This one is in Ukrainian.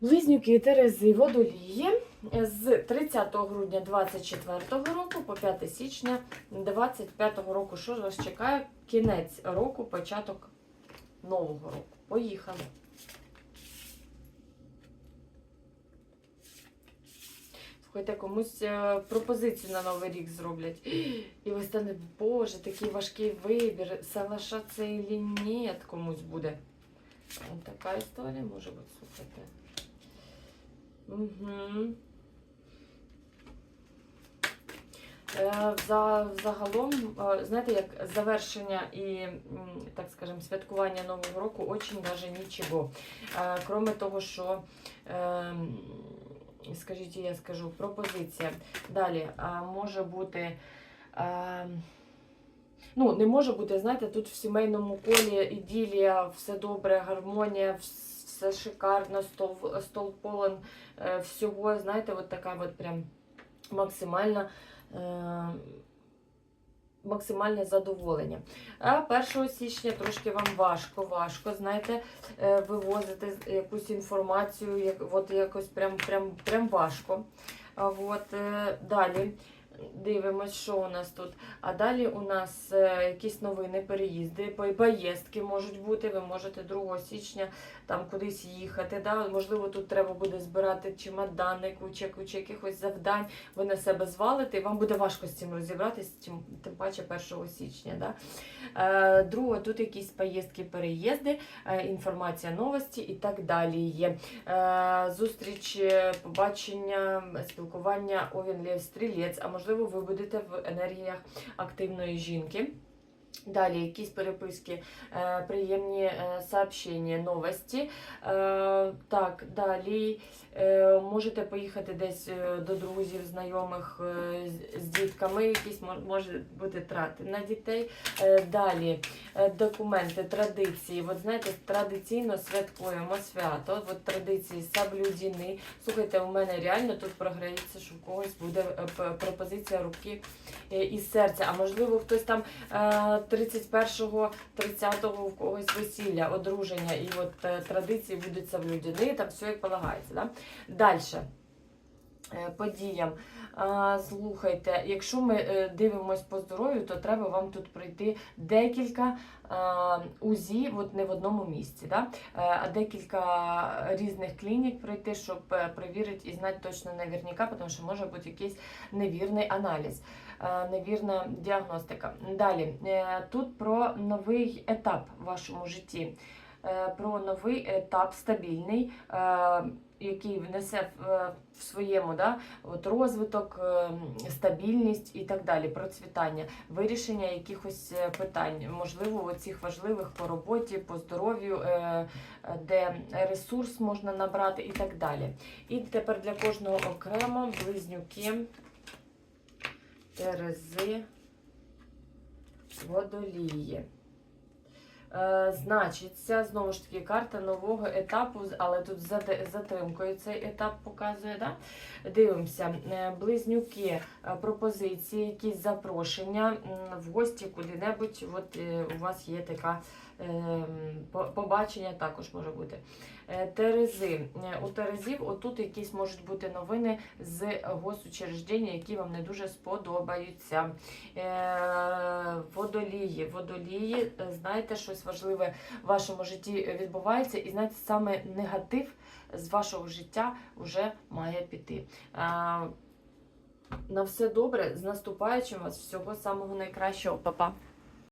Близнюки Терези Водолії з 30 грудня 24 року по 5 січня 25 року. Що ж вас чекає? Кінець року, початок нового року. Поїхали. Слухайте, комусь е, пропозицію на новий рік зроблять. І ви станете, боже, такий важкий вибір, соглашатися і ні, комусь буде. Ось така історія може бути, слухайте. Угу. За, загалом, е, знаєте, як завершення і, так скажем, святкування Нового року очень даже нічого. Е, Кроме того, що, ем, скажіть, я скажу, пропозиція. Далі може бути. Ну, не може бути, знаєте, тут в сімейному колі іділія, все добре, гармонія, все шикарно, стол, стол полон е, всього, знаєте, от така от прям максимальна. Е, Максимальне задоволення. А 1 січня трошки вам важко, важко, знаєте, е, вивозити якусь інформацію, як, от якось прям, прям, прям важко. От, е, далі дивимось, що у нас тут. А далі у нас е, якісь новини, переїзди, по- поїздки можуть бути. Ви можете 2 січня там кудись їхати. Да? Можливо, тут треба буде збирати чемодани, куча, куча якихось завдань. Ви на себе звалите, і вам буде важко з цим розібратися, тим, тим паче 1 січня. Да? Е, друге, тут якісь поїздки, переїзди, е, інформація, новості і так далі є. Зустріч, побачення, спілкування Овін Лев Стрілець, а можливо, ви будете в енергіях активної жінки. Далі якісь переписки, е, приємні е, сообщення, новості. Е, так, далі можете поїхати десь до друзів, знайомих з, дітками, якісь мо- може бути трати на дітей. Далі документи, традиції. От знаєте, традиційно святкуємо свято. От традиції соблюдені. Слухайте, у мене реально тут програється, що в когось буде пропозиція руки і серця. А можливо, хтось там 31-го, 30-го в когось весілля, одруження, і от е, традиції будуть соблюдені, там все як полагається. Да? Далі. Подіям. А, Слухайте, якщо ми е, дивимось по здоров'ю, то треба вам тут пройти декілька УЗІ, от не в одному місці, да? Е, а декілька різних клінік пройти, щоб е, перевірити і знати точно наверняка, тому що може бути якийсь невірний аналіз, е, невірна діагностика. Далі, е, тут про новий етап в вашому житті, е, про новий етап стабільний. е, який внесе в, е, своєму да, от розвиток, е, стабільність і так далі, процвітання, вирішення якихось е, питань, можливо, оцих важливих по роботі, по здоров'ю, е, е, де ресурс можна набрати і так далі. І тепер для кожного окремо близнюки, терези, водолії. Е, Значиться, знову ж таки, карта нового етапу, але тут затримкою цей етап показує. Да? Дивимося, Е, близнюки, е, пропозиції, якісь запрошення в гості куди-небудь. От у вас є така побачення, також може бути. Терези. У Терезів отут якісь можуть бути новини з госучреждення, які вам не дуже сподобаються. Водолії. Водолії, знаєте, щось важливе в вашому житті відбувається, і знаєте, саме негатив з вашого життя вже має піти. На все добре, з наступаючим вас, всього самого найкращого, Па-па.